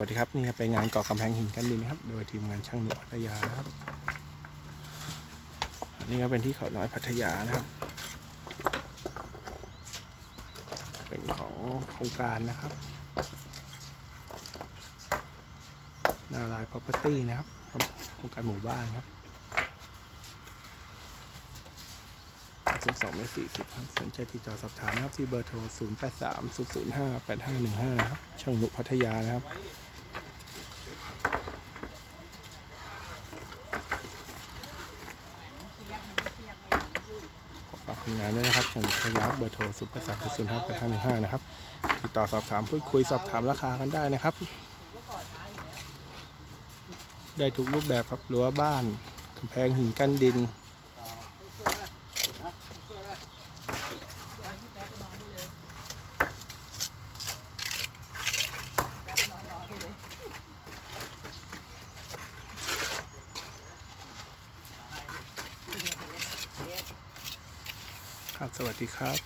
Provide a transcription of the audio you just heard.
สวัสดีครับนี่ครับไปงานก่อกำแพงหินกันดินนะครับ โดยทีมงานช่างหนุ่มพัทยานะครับอันนี่ก็เป็นที่เขาน้อยพัทยานะครับ เป็นของโครงการนะครับนาลาย property นะครับโครงการหมู่บ้านครับศูนย์สองไม่สี่สิบครับสนใจติดต่อสอบถามนะครับที่เบอร์โทร 0 8 3 0 0 5 8 5 1 5นะครับช่างหนุพัทยานะครับ ขอฝากผลงานด้วยนะครับช่งหนุพัทยเบอร์โทร0 8 3 0 0 5 8 5 1 5นะครับติดต่อสอบถามพูดคุยสอบถามราคากันได้นะครับ ได้ทุกรูปแบบครับรั้วบ้านกำแพงหินกั้นดิน ครับ สวัสดีครับ